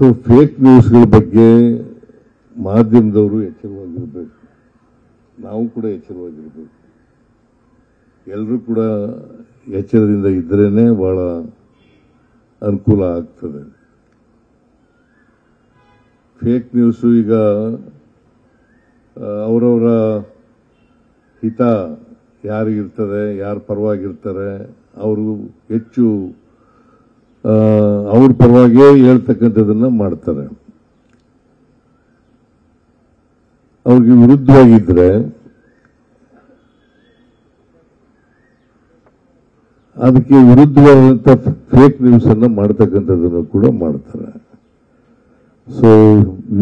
So fake ನ್ಯೂಸ್ಗಳ ಬಗ್ಗೆ ಮಾಧ್ಯಮದವರು ಎಚ್ಚರವಾಗಿರಬೇಕು. ನಾವು ಕೂಡ ಎಚ್ಚರವಾಗಿರಬೇಕು. ಎಲ್ಲರೂ ಕೂಡ ಎಚ್ಚರದಿಂದ ಇದ್ರೇನೆ ಬಹಳ ಅನುಕೂಲ ಆಗ್ತದೆ. ಫೇಕ್ ನ್ಯೂಸು ಈಗ ಅವರವರ ಹಿತ ಯಾರಿಗಿರ್ತದೆ, ಯಾರು ಪರವಾಗಿರ್ತಾರೆ ಅವರು ಹೆಚ್ಚು ಅವ್ರ ಪರವಾಗಿಯೇ ಹೇಳ್ತಕ್ಕಂಥದ್ದನ್ನ ಮಾಡ್ತಾರೆ. ಅವ್ರಿಗೆ ವಿರುದ್ಧವಾಗಿದ್ರೆ ಅದಕ್ಕೆ ವಿರುದ್ಧವಾದಂಥ ಫೇಕ್ ನ್ಯೂಸ್ ಅನ್ನ ಮಾಡ್ತಕ್ಕಂಥದ್ದನ್ನು ಕೂಡ ಮಾಡ್ತಾರೆ. ಸೊ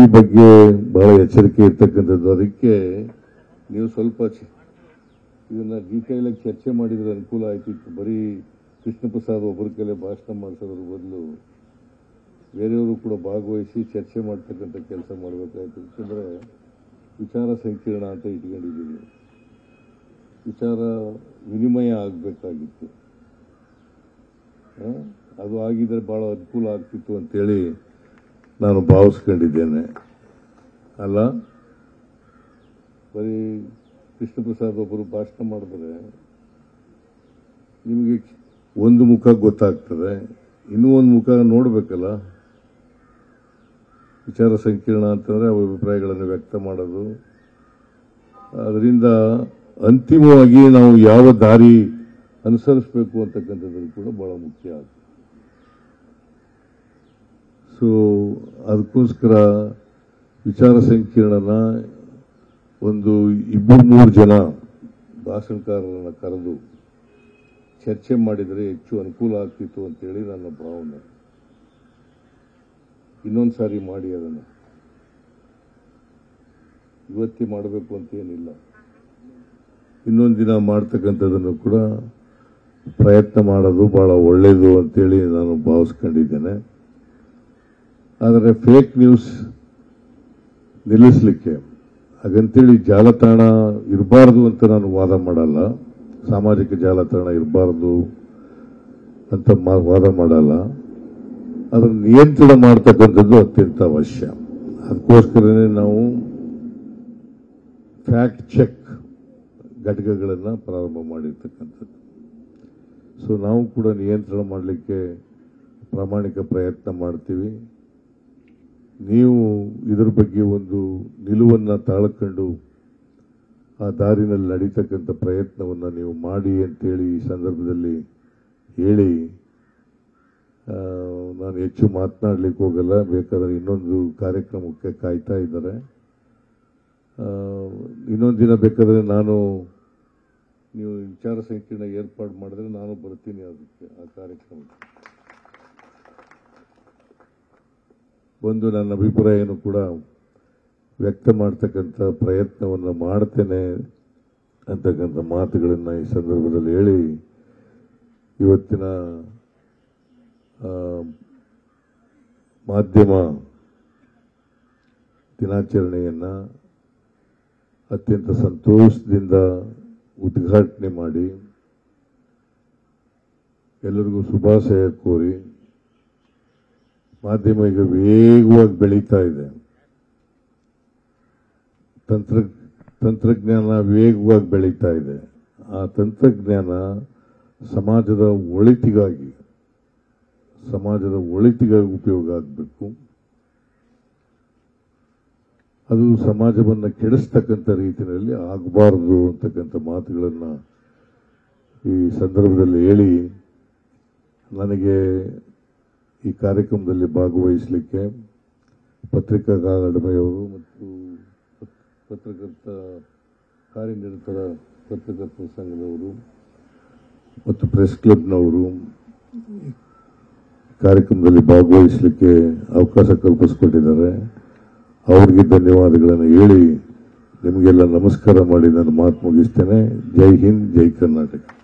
ಈ ಬಗ್ಗೆ ಬಹಳ ಎಚ್ಚರಿಕೆ ಇರ್ತಕ್ಕಂಥದ್ದು. ಅದಕ್ಕೆ ನೀವು ಸ್ವಲ್ಪ ಇದನ್ನ ಡೀಟೇಲ್ ಆಗಿ ಚರ್ಚೆ ಮಾಡಿದ್ರೆ ಅನುಕೂಲ ಆಯ್ತಿತ್ತು. ಬರೀ ಕೃಷ್ಣ ಪ್ರಸಾದ್ ಒಬ್ಬರ ಕಲೆ ಭಾಷಣ ಮಾಡಿಸೋದ್ರ ಬದಲು ಬೇರೆಯವರು ಕೂಡ ಭಾಗವಹಿಸಿ ಚರ್ಚೆ ಮಾಡ್ತಕ್ಕಂಥ ಕೆಲಸ ಮಾಡಬೇಕಾಯ್ತು. ಯಾಕಂದರೆ ವಿಚಾರ ಸಂಕೀರ್ಣ ಅಂತ ಇಟ್ಕೊಂಡಿದ್ದೀವಿ. ವಿಚಾರ ವಿನಿಮಯ ಆಗಬೇಕಾಗಿತ್ತು. ಅದು ಆಗಿದ್ರೆ ಭಾಳ ಅನುಕೂಲ ಆಗ್ತಿತ್ತು ಅಂತೇಳಿ ನಾನು ಭಾವಿಸ್ಕೊಂಡಿದ್ದೇನೆ. ಅಲ್ಲ? ಬರೀ ಕೃಷ್ಣ ಪ್ರಸಾದ್ ಒಬ್ಬರು ಭಾಷಣ ಮಾಡಿದ್ರೆ ನಿಮಗೆ ಒಂದು ಮುಖ ಗೊತ್ತಾಗ್ತದೆ, ಇನ್ನೂ ಒಂದು ಮುಖ ನೋಡಬೇಕಲ್ಲ? ವಿಚಾರ ಸಂಕಿರಣ ಅಂತಂದರೆ ಅವರ ಅಭಿಪ್ರಾಯಗಳನ್ನು ವ್ಯಕ್ತ ಮಾಡೋದು. ಅದರಿಂದ ಅಂತಿಮವಾಗಿ ನಾವು ಯಾವ ದಾರಿ ಅನುಸರಿಸಬೇಕು ಅಂತಕ್ಕಂಥದ್ದು ಕೂಡ ಬಹಳ ಮುಖ್ಯ ಆಗ್ತದೆ ಸೊ ಅದಕ್ಕೋಸ್ಕರ ವಿಚಾರ ಸಂಕಿರಣನ ಒಂದು ಇಬ್ಬರು ಮೂರು ಜನ ಭಾಷಣಕಾರರನ್ನು ಕರೆದು ಚರ್ಚೆ ಮಾಡಿದರೆ ಹೆಚ್ಚು ಅನುಕೂಲ ಆಗ್ತಿತ್ತು ಅಂತೇಳಿ ನನ್ನ ಭಾವನೆ. ಇನ್ನೊಂದು ಸಾರಿ ಮಾಡಿ ಅದನ್ನು. ಇವತ್ತಿ ಮಾಡಬೇಕು ಅಂತೇನಿಲ್ಲ ಇನ್ನೊಂದು ದಿನ ಮಾಡ್ತಕ್ಕಂಥದ್ದನ್ನು ಕೂಡ ಪ್ರಯತ್ನ ಮಾಡೋದು ಬಹಳ ಒಳ್ಳೆಯದು ಅಂತೇಳಿ ನಾನು ಭಾವಿಸ್ಕೊಂಡಿದ್ದೇನೆ. ಆದರೆ ಫೇಕ್ ನ್ಯೂಸ್ ನಿಲ್ಲಿಸಲಿಕ್ಕೆ, ಹಾಗಂತೇಳಿ ಜಾಲತಾಣ ಇರಬಾರ್ದು ಅಂತ ನಾನು ವಾದ ಮಾಡಲ್ಲ. ಸಾಮಾಜಿಕ ಜಾಲತಾಣ ಇರಬಾರ್ದು ಅಂತ ವಾದ ಮಾಡಲ್ಲ. ಅದನ್ನು ನಿಯಂತ್ರಣ ಮಾಡ್ತಕ್ಕಂಥದ್ದು ಅತ್ಯಂತ ಅವಶ್ಯ. ಅದಕ್ಕೋಸ್ಕರನೇ ನಾವು ಫ್ಯಾಕ್ಟ್ ಚೆಕ್ ಘಟಕಗಳನ್ನು ಪ್ರಾರಂಭ ಮಾಡಿರ್ತಕ್ಕಂಥದ್ದು. ಸೊ ನಾವು ಕೂಡ ನಿಯಂತ್ರಣ ಮಾಡಲಿಕ್ಕೆ ಪ್ರಾಮಾಣಿಕ ಪ್ರಯತ್ನ ಮಾಡ್ತೀವಿ. ನೀವು ಇದರ ಬಗ್ಗೆ ಒಂದು ನಿಲುವನ್ನು ತಾಳ್ಕೊಂಡು ಆ ದಾರಿನಲ್ಲಿ ನಡೀತಕ್ಕಂಥ ಪ್ರಯತ್ನವನ್ನು ನೀವು ಮಾಡಿ ಅಂತೇಳಿ ಈ ಸಂದರ್ಭದಲ್ಲಿ ಹೇಳಿ. ನಾನು ಹೆಚ್ಚು ಮಾತನಾಡಲಿಕ್ಕೆ ಹೋಗಲ್ಲ, ಬೇಕಾದರೆ ಇನ್ನೊಂದು ಕಾರ್ಯಕ್ರಮಕ್ಕೆ ಕಾಯ್ತಾ ಇದ್ದಾರೆ. ಇನ್ನೊಂದು ದಿನ ಬೇಕಾದರೆ ನಾನು ನೀವು ವಿಚಾರ ಸಂಕಿರಣ ಏರ್ಪಾಡು ಮಾಡಿದ್ರೆ ನಾನು ಬರ್ತೀನಿ ಅದಕ್ಕೆ, ಆ ಕಾರ್ಯಕ್ರಮಕ್ಕೆ. ಒಂದು ನನ್ನ ಅಭಿಪ್ರಾಯನೂ ಕೂಡ ವ್ಯಕ್ತ ಮಾಡ್ತಕ್ಕಂಥ ಪ್ರಯತ್ನವನ್ನು ಮಾಡ್ತೇನೆ ಅಂತಕ್ಕಂಥ ಮಾತುಗಳನ್ನು ಈ ಸಂದರ್ಭದಲ್ಲಿ ಹೇಳಿ ಇವತ್ತಿನ ಮಾಧ್ಯಮ ದಿನಾಚರಣೆಯನ್ನು ಅತ್ಯಂತ ಸಂತೋಷದಿಂದ ಉದ್ಘಾಟನೆ ಮಾಡಿ ಎಲ್ಲರಿಗೂ ಶುಭಾಶಯ ಕೋರಿ ಮಾಧ್ಯಮ ಈಗ ವೇಗವಾಗಿ ಬೆಳೀತಾ ಇದೆ. ತಂತ್ರ, ತಂತ್ರಜ್ಞಾನ ವೇಗವಾಗಿ ಬೆಳೀತಾ ಇದೆ. ಆ ತಂತ್ರಜ್ಞಾನ ಸಮಾಜದ ಒಳಿತಿಗಾಗಿ ಸಮಾಜದ ಒಳಿತಿಗಾಗಿ ಉಪಯೋಗ ಆಗಬೇಕು. ಅದು ಸಮಾಜವನ್ನು ಕೆಡಿಸ್ತಕ್ಕಂಥ ರೀತಿಯಲ್ಲಿ ಆಗಬಾರದು ಅಂತಕ್ಕಂಥ ಮಾತುಗಳನ್ನು ಈ ಸಂದರ್ಭದಲ್ಲಿ ಹೇಳಿ, ನನಗೆ ಈ ಕಾರ್ಯಕ್ರಮದಲ್ಲಿ ಭಾಗವಹಿಸಲಿಕ್ಕೆ ಪತ್ರಿಕಾ ಅಕಾಡೆಮಿಯವರು ಮತ್ತು ಪತ್ರಕರ್ತ ಕಾರ್ಯನಿರತರ ಪತ್ರಕರ್ತ ಸಂಘದವರು ಮತ್ತು ಪ್ರೆಸ್ ಕ್ಲಬ್ನವರು ಕಾರ್ಯಕ್ರಮದಲ್ಲಿ ಭಾಗವಹಿಸಲಿಕ್ಕೆ ಅವಕಾಶ ಕಲ್ಪಿಸಿಕೊಟ್ಟಿದ್ದಾರೆ. ಅವ್ರಿಗೆ ಧನ್ಯವಾದಗಳನ್ನು ಹೇಳಿ ನಿಮಗೆಲ್ಲ ನಮಸ್ಕಾರ ಮಾಡಿ ನಾನು ಮಾತು ಮುಗಿಸ್ತೇನೆ. ಜೈ ಹಿಂದ್, ಜೈ ಕರ್ನಾಟಕ.